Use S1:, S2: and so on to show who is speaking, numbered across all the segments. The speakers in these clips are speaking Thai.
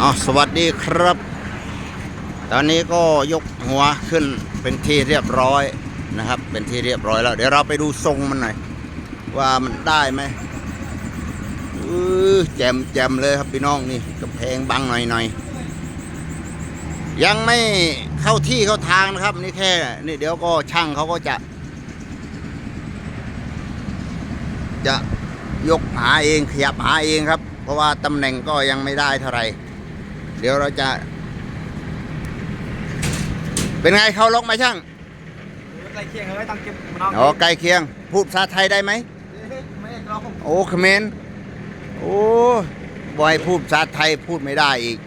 S1: อ๋อสวัสดีครับ ตอนนี้ก็ยกหัวขึ้นเป็นที่เรียบร้อยนะครับ เป็นที่เรียบร้อยแล้ว เดี๋ยวเราไปดูทรงมันหน่อย ว่ามันได้ไหมออแจมแจมเลยครับพี่น้องนี่กำแพงบังหน่อยหน่อยยังไม่เข้าที่เข้าทางนะครับ นี่แค่นี่เดี๋ยวก็ช่างเขาก็จะ จะยกหาเองขยับหาเองครับ เพราะว่าตำแหน่งก็ยังไม่ได้เท่าไหร่ เดี๋ยวเราจะ เป็นไงเขาล็อกไหมช่าง
S2: ใกล้เคียงเลยต้องเก็บน้อง
S1: อ๋อใกล้เคียง พูดภาษาไทยได้ไหม
S2: ไม่ได้เราผม
S1: โอ้เขมรโอ้บอยพูดภาษาไทยพูดไม่ได้อีก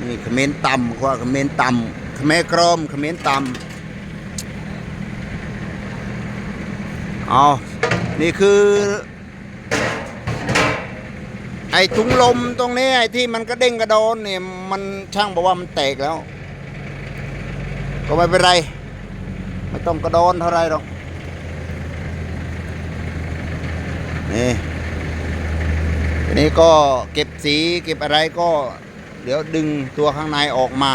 S1: นี่เขมรต่ำกว่าเขมรต่ำเขมรกรมเขมรต่ำเอานี่คือ ไอ้ถุงลมตรงนี้ไอ้ที่มันกระเด้งกระโดนเนี่ยมันช่างบอกว่ามันแตกแล้ว ก็ไม่เป็นไร ไม่ต้องกระโดนเท่าไรหรอกนี่ทีนี้ก็เก็บสีเก็บอะไรก็ เดี๋ยวดึงตัวข้างในออกมา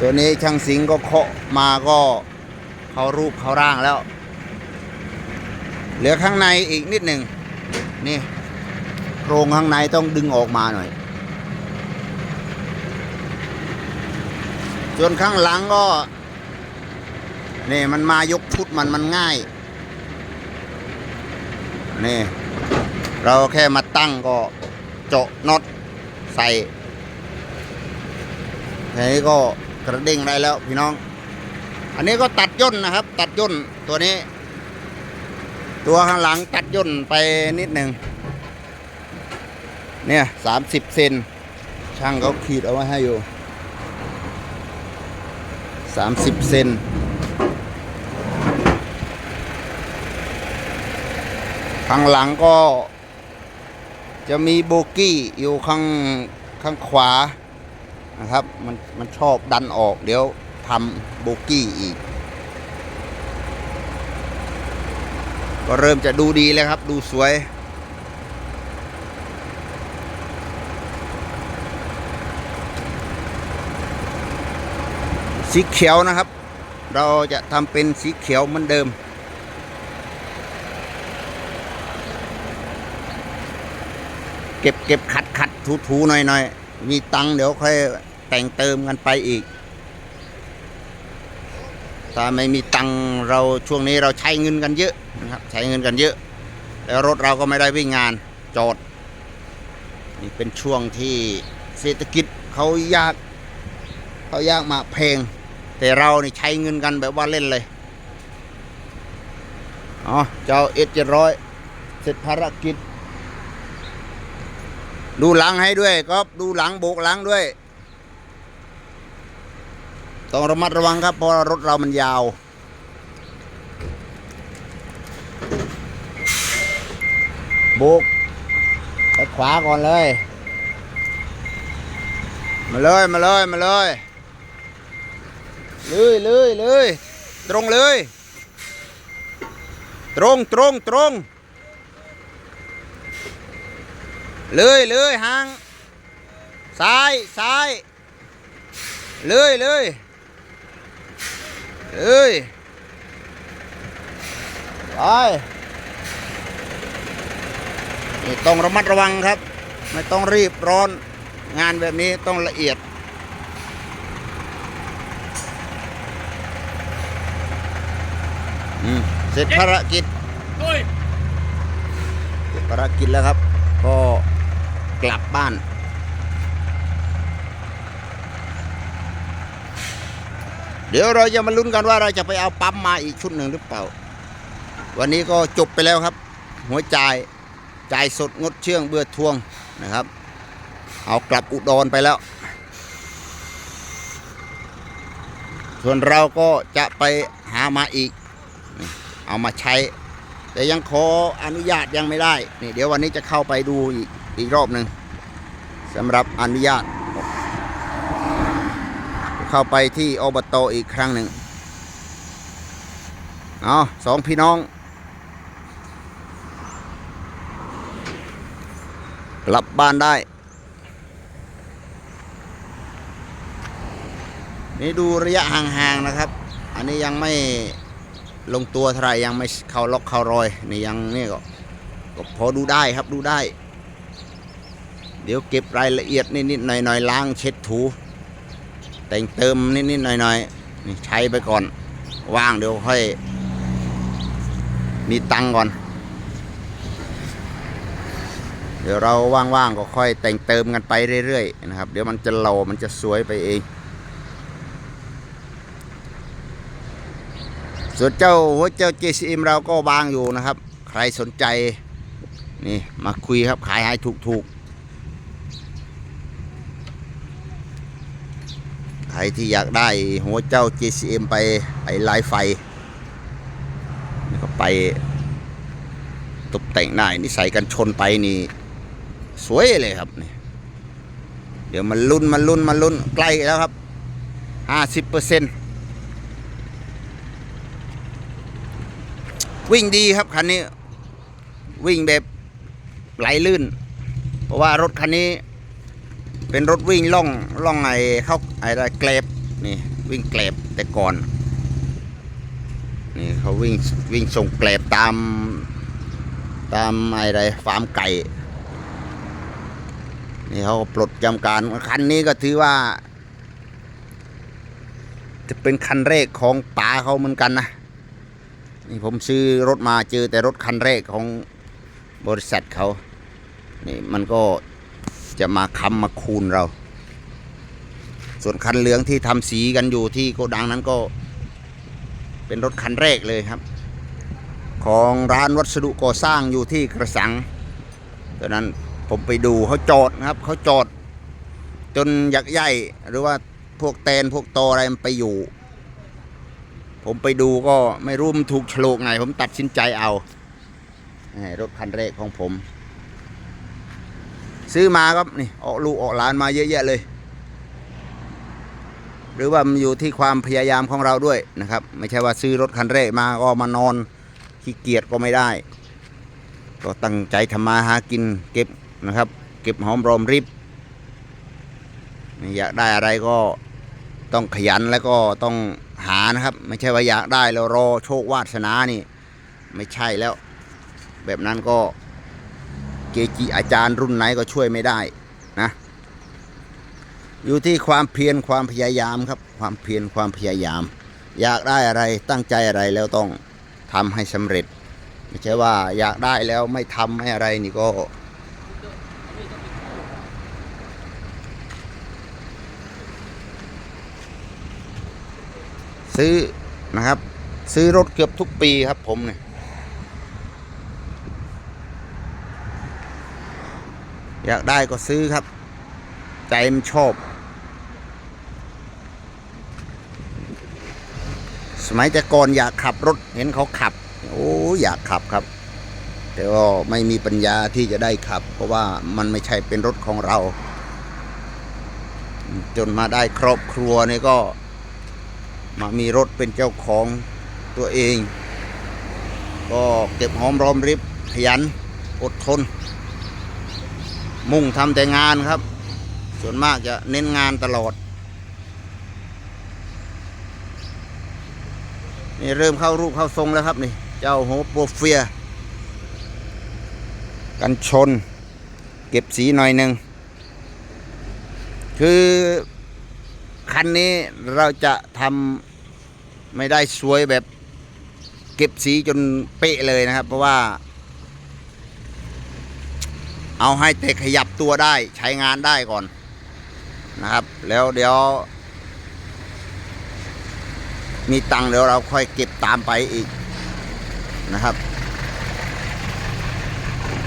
S1: ตัวนี้ช่างสิงก็เคาะมาก็เขารูปเขาร่างแล้ว เหลือข้างในอีกนิดหนึ่งนี่ โครงข้างในต้องดึงออกมาหน่อย ส่วนข้างหลังก็นี่มันมายกชุดมันมันง่ายนี่เราแค่มาตั้งก็เจาะน็อตใส่แค่นี้ก็กระเด้งได้แล้วพี่น้อง อันนี้ก็ตัดย่นนะครับ ตัดย่นตัวนี้ ตัวข้างหลังตัดย่นไปนิดหนึ่ง เนี่ยสามสิบเซนช่างเขาขีดเอาไว้ให้อยู่สามสิบเซนข้างหลังก็ จะมีโบกี้อยู่ข้างข้างขวานะครับ มันมันชอบดันออก เดี๋ยวทำโบกี้อีก ก็เริ่มจะดูดีแล้วครับ ดูสวย สีเขียวนะครับ เราจะทำเป็นสีเขียวเหมือนเดิม เก็บเก็บขัดขัดถูถูหน่อยหน่อยมีตังค์เดี๋ยวค่อยแต่งเติมกันไปอีก ถ้าไม่มีตังค์เราช่วงนี้เราใช้เงินกันเยอะนะครับ ใช้เงินกันเยอะ แล้วรถเราก็ไม่ได้วิ่งงานจอดนี่เป็นช่วงที่เศรษฐกิจเขายากเขายากมาเพลง แต่เรานี่ใช้เงินกันแบบว่าเล่นเลยอ๋อเจ้าเอสเจ็ดร้อยเสร็จภารกิจ ดูหลังให้ด้วยก็ดูหลังโบกหลังด้วย ต้องระมัดระวังครับเพราะรถเรามันยาวโบกไปขวาก่อนเลย มาเลย มาเลย มาเลย เลยเลยเลยตรงเลย ตรงตรงตรงเลยเลยห่างซ้ายซ้ายเลยเลยเลยไปนี่ต้องระมัดระวังครับ ไม่ต้องรีบร้อนงานแบบนี้ต้องละเอียด อืม เสร็จภารกิจ
S2: โอ้ย
S1: เสร็จภารกิจแล้วครับ ก็กลับบ้านเดี๋ยวเราจะมาลุ้นกันว่าเราจะไปเอาปั๊มมาอีกชุดหนึ่งหรือเปล่า วันนี้ก็จบไปแล้วครับ หัวใจายจ่ายสดงดเชื่องเบื่อทวงนะครับ เอากลับอุดรไปแล้ว ส่วนเราก็จะไปหามาอีก เอามาใช้ แต่ยังขออนุญาตยังไม่ได้นี่เดี๋ยววันนี้จะเข้าไปดูอีกอีกรอบหนึ่งสำหรับอนุญาต เข้าไปที่อบตอีกครั้งหนึ่งเอาสองพี่น้อง กลับบ้านได้ นี่ดูระยะห่างๆนะครับ อันนี้ยังไม่ ลงตัวเท่าไรยังไม่เข้าล็อกเข้ารอยนี่ยังนี่ก็ก็พอดูได้ครับดูได้ เดี๋ยวเก็บรายละเอียดนิดๆหน่อยๆล้างเช็ดถู แต่งเติมนิดๆหน่อยๆนี่ใช้ไปก่อน ว่างเดี๋ยวค่อย มีตังก่อน เดี๋ยวเราว่างๆก็ค่อยแต่งเติมกันไปเรื่อยๆนะครับ เดี๋ยวมันจะเหลามันจะสวยไปเอง ส่วนเจ้าหัวเจ้า JCM เราก็วางอยู่นะครับ ใครสนใจนี่มาคุยครับขายให้ถูกๆใครที่อยากได้หัวเจ้า JCM ไปไปลายไฟนี่ก็ไปตกแต่งได้นี่ใส่กันชนไปนี่ สวยเลยครับนี่เดี๋ยวมันลุ้นมันลุ้นมันลุ้นใกล้แล้วครับห้าสิบเปอร์เซ็นต์ วิ่งดีครับคันนี้ วิ่งแบบไหลลื่น เพราะว่ารถคันนี้ เป็นรถวิ่งล่องล่องไอ้เข้าไอ้อะไรแกลบนี่วิ่งแกลบแต่ก่อนนี่เขาวิ่งวิ่งส่งแกลบตามตามไอ้อะไรฟาร์มไก่นี่เขาปลดจำการคันนี้ก็ถือว่า จะเป็นคันแรกของป๋าเขาเหมือนกันนะ นี่ผมซื้อรถมาเจอแต่รถคันแรกของบริษัทเขา นี่มันก็จะมาค้ำมาคูณเรา ส่วนคันเหลืองที่ทำสีกันอยู่ที่โกดังนั้นก็ เป็นรถคันแรกเลยครับ ของร้านวัสดุก่อสร้างอยู่ที่กระสังตอนนั้นผมไปดูเขาจอดนะครับเขาจอด จนยักใหญ่หรือว่าพวกแตนพวกตออะไรมันไปอยู่ ผมไปดูก็ไม่รู้มันถูกโฉลกไงผมตัดสินใจเอารถคันแรกของผม ซื้อมาครับนี่ออกลูกออกหลานมาเยอะแยะเลย หรือว่ามันอยู่ที่ความพยายามของเราด้วยนะครับ ไม่ใช่ว่าซื้อรถคันแรกมาก็มานอนขี้เกียจก็ไม่ได้ ก็ตั้งใจทำมาหากินเก็บนะครับ เก็บหอมรอมริบอยากได้อะไรก็ต้องขยันแล้วก็ต้อง หานะครับ ไม่ใช่ว่าอยากได้แล้วรอโชควาสนานี่ ไม่ใช่แล้ว แบบนั้นก็เกจิอาจารย์รุ่นไหนก็ช่วยไม่ได้นะ อยู่ที่ความเพียรความพยายามครับ ความเพียรความพยายาม อยากได้อะไรตั้งใจอะไรแล้วต้องทำให้สำเร็จ ไม่ใช่ว่าอยากได้แล้วไม่ทำไม่อะไรนี่ก็ ซื้อนะครับ ซื้อรถเกือบทุกปีครับผมเนี่ยอยากได้ก็ซื้อครับ ใจมันชอบ สมัยแต่ก่อนอยากขับรถเห็นเขาขับ โอ้อยากขับครับ แต่ว่าไม่มีปัญญาที่จะได้ขับ เพราะว่ามันไม่ใช่เป็นรถของเรา จนมาได้ครอบครัวนี่ก็ มามีรถเป็นเจ้าของตัวเอง ก็เก็บหอมรอมริบขยันอดทน มุ่งทำแต่งานครับ ส่วนมากจะเน้นงานตลอดนี่เริ่มเข้ารูปเข้าทรงแล้วครับนี่ เจ้าโฮโปเฟีย กันชน เก็บสีหน่อยหนึ่งคือคันนี้เราจะทำ ไม่ได้สวยแบบเก็บสีจนเป๊ะเลยนะครับ เพราะว่า เอาให้แต่ขยับตัวได้ใช้งานได้ก่อนนะครับ แล้วเดี๋ยว มีตังค์เดี๋ยวเราค่อยเก็บตามไปอีกนะครับ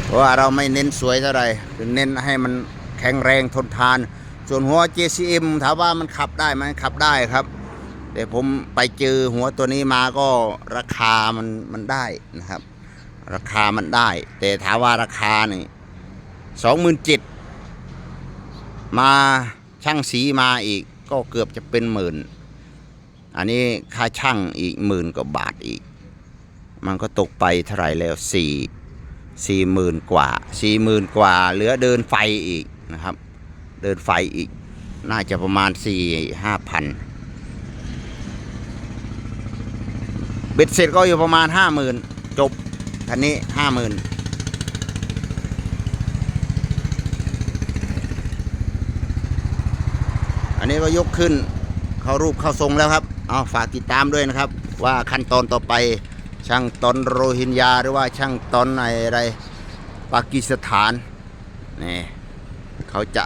S1: เพราะว่าเราไม่เน้นสวยเท่าไหร่คือเน้นให้มันแข็งแรงทนทาน ส่วนหัว JCM ถามว่ามันขับได้ไหมขับได้ครับ แต่ผมไปเจอหัวตัวนี้มาก็ราคามันมันได้นะครับ ราคามันได้ แต่ถามว่าราคานี่สองหมื่นจิตมาช่างสีมาอีกก็เกือบจะเป็นหมื่น อันนี้ค่าช่างอีกหมื่นกว่าบาทอีก มันก็ตกไปเท่าไหร่แล้วสี่สี่หมื่นกว่าสี่หมื่นกว่า เหลือเดินไฟอีกนะครับ เดินไฟอีก น่าจะประมาณสี่ห้าพัน เบ็ดเสร็จก็อยู่ประมาณห้าหมื่นจบคันนี้ห้าหมื่นอันนี้ก็ยกขึ้นเข้ารูปเข้าทรงแล้วครับ เอาฝากติดตามด้วยนะครับ ว่าขั้นตอนต่อไปช่างตอนโรฮิงญาหรือว่าช่างตอนอะไรปากีสถานนี่เขาจะ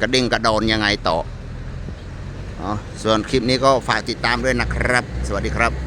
S1: กระเด้งกระดอนยังไงต่ออ๋อส่วนคลิปนี้ก็ฝากติดตามด้วยนะครับ สวัสดีครับ